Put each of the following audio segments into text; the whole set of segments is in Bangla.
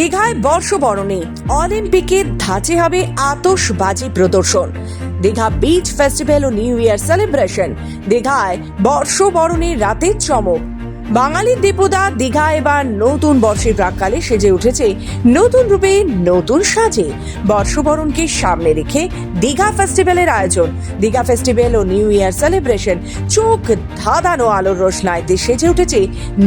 দীঘায় বর্ষবরণে অলিম্পিকের ধাঁচে হবে আতশবাজি প্রদর্শন। দীঘা বিচ ফেস্টিভ্যাল ও নিউ ইয়ার সেলিব্রেশন। দীঘায় বর্ষবরণের রাতে চমক। বাঙালির দীপদা, দীঘা এবার নতুন বর্ষের প্রাককালে সেজে উঠেছে নতুন রূপে নতুন সাজে। বর্ষবরণকে সামনে রেখে দীঘা ফেস্টিভ্যালের আয়োজন। দীঘা ফেস্টিভ্যাল ও নিউ ইয়ার সেলিব্রেশন। চোখ ধাঁধানো আলোর রোশনাইতে সেজে উঠেছে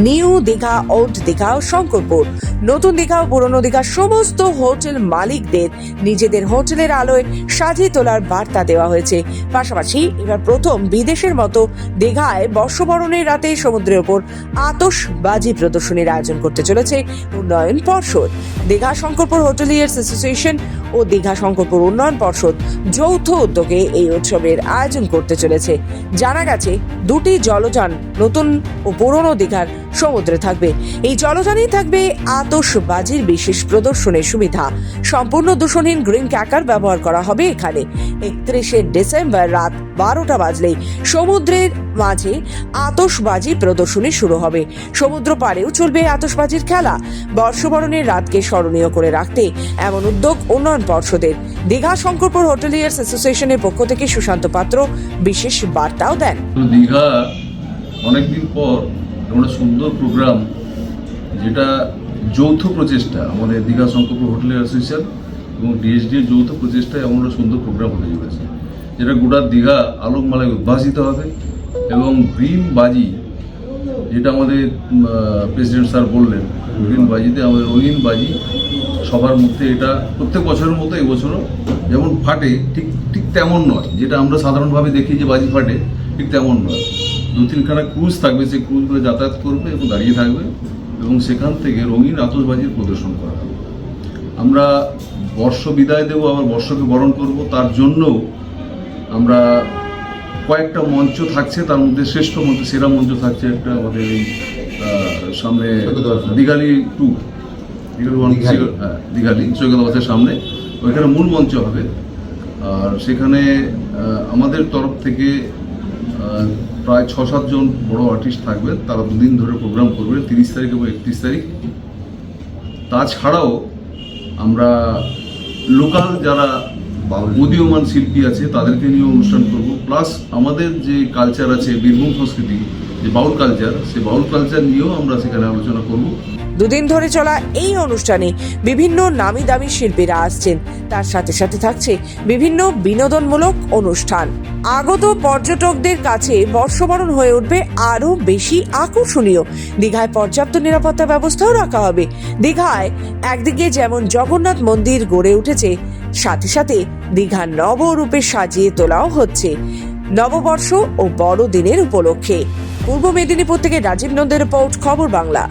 নিউ দীঘা, ওল্ড দীঘা ও শঙ্করপুর। নতুন দীঘা ও পুরনো দীঘার সমস্ত হোটেল মালিকদের, নিজেদের হোটেলের আলোয় সাজিয়ে তোলার বার্তা দেওয়া হয়েছে। পাশাপাশি এবার প্রথম বিদেশের মতো দীঘায় বর্ষবরণের রাতে সমুদ্রের ওপর আতশবাজি প্রদর্শনীর আয়োজন করতে চলেছে উন্নয়ন পর্ষদ। দীঘা শঙ্করপুর হোটেলিয়ার্স অ্যাসোসিয়েশন ও দীঘা শঙ্করপুর উন্নয়ন পর্ষদ যৌথ উদ্যোগে এই উৎসবের আয়োজন করতে চলেছে। জানা গেছে, দুটি জলযান নতুন ও পুরনো দীঘার সমুদ্রে থাকবে। এই জলযানেই থাকবে আতশবাজির বিশেষ প্রদর্শনের সুবিধা। সম্পূর্ণ দূষণহীন গ্রিন ক্যাকার ব্যবহার করা হবে এখানে। একত্রিশে ডিসেম্বর রাত বারোটা বাজলেই সমুদ্রের মাঝে আতশবাজি প্রদর্শনী শুরু হবে। সমুদ্র পাড়েও চলবে আতশবাজির খেলা। বর্ষবরণের রাতকে স্মরণীয় করে রাখতে এমন উদ্যোগ উন্নয়ন পর্ষদের। দীঘা শঙ্করপুর হোটেলিয়ার্স অ্যাসোসিয়েশনের পক্ষ থেকে সুশান্ত পাত্র বিশেষ বার্তাও দেন। দীঘা অনেকদিন পর আমরা সুন্দর প্রোগ্রাম যেটা যৌথ প্রচেষ্টা, আমাদের দীঘা শঙ্করপুর হোটেল অ্যাসোসিয়েশন এবং ডিএসডি এর যৌথ প্রচেষ্টায় এমন একটা সুন্দর প্রোগ্রাম হতে চলেছে, যেটা গোটা দীঘা আলোকমালায় উদ্ভাসিত হবে এবং গ্রিন বাজি, যেটা আমাদের প্রেসিডেন্ট স্যার বললেন, গ্রিন বাজিতে আমাদের রঙিন বাজি সবার মধ্যে এটা প্রত্যেক বছরের মতো এবছরও যেমন ফাটে, ঠিক ঠিক তেমন নয়, যেটা আমরা সাধারণভাবে দেখি যে বাজি ফাটে, ঠিক তেমন নয়। দু তিনখানা ক্রুজ থাকবে সেই ক্রুজগুলো যাতায়াত করবে এবং দাঁড়িয়ে থাকবে এবং সেখান থেকে রঙিন আতশবাজির প্রদর্শন করা হবে। আমরা বর্ষ বিদায় দেবো আবার বর্ষকে বরণ করব। তার জন্য আমরা কয়েকটা মঞ্চ থাকছে তার মধ্যে শ্রেষ্ঠ মঞ্চ সেরা মঞ্চ থাকছে একটা আমাদের এই সামনে দিঘালি টু দিঘালি ওয়ান দিঘালি। হ্যাঁ দিঘালি সৈকতাবাসের সামনে। ওইখানে মূল মঞ্চ হবে। আর সেখানে আমাদের তরফ থেকে প্রায় ছ সাতজন বড় আর্টিস্ট থাকবেন তারা দুদিন ধরে প্রোগ্রাম করবে, তিরিশ তারিখ এবং একত্রিশ তারিখ। তাছাড়াও আমরা লোকাল যারা উদীয়মান শিল্পী আছে, তাদেরকে নিয়ে অনুষ্ঠান করব। প্লাস আমাদের যে কালচার আছে, বীরভূম সংস্কৃতি, যে বাউল কালচার সেই বাউল কালচার নিয়েও আমরা সেখানে আলোচনা করব। দুদিন ধরে চলা এই অনুষ্ঠানে বিভিন্ন নামি দামি শিল্পীরা আসছেন। তার সাথে সাথে থাকছে বিভিন্ন বিনোদনমূলক অনুষ্ঠান। আগত পর্যটকদের কাছে বর্ষবরণ হয়ে উঠবে আরও বেশি আকর্ষণীয়। দীঘায় পর্যাপ্ত নিরাপত্তা ব্যবস্থাও রাখা হবে। দীঘায় একদিকে যেমন জগন্নাথ মন্দির গড়ে উঠেছে, সাথে সাথে দীঘা নবরূপে সাজিয়ে তোলাও হচ্ছে। নববর্ষ ও বড়দিনের উপলক্ষে। পূর্ব মেদিনীপুর থেকে রাজীব নন্দের রিপোর্ট, খবর বাংলা।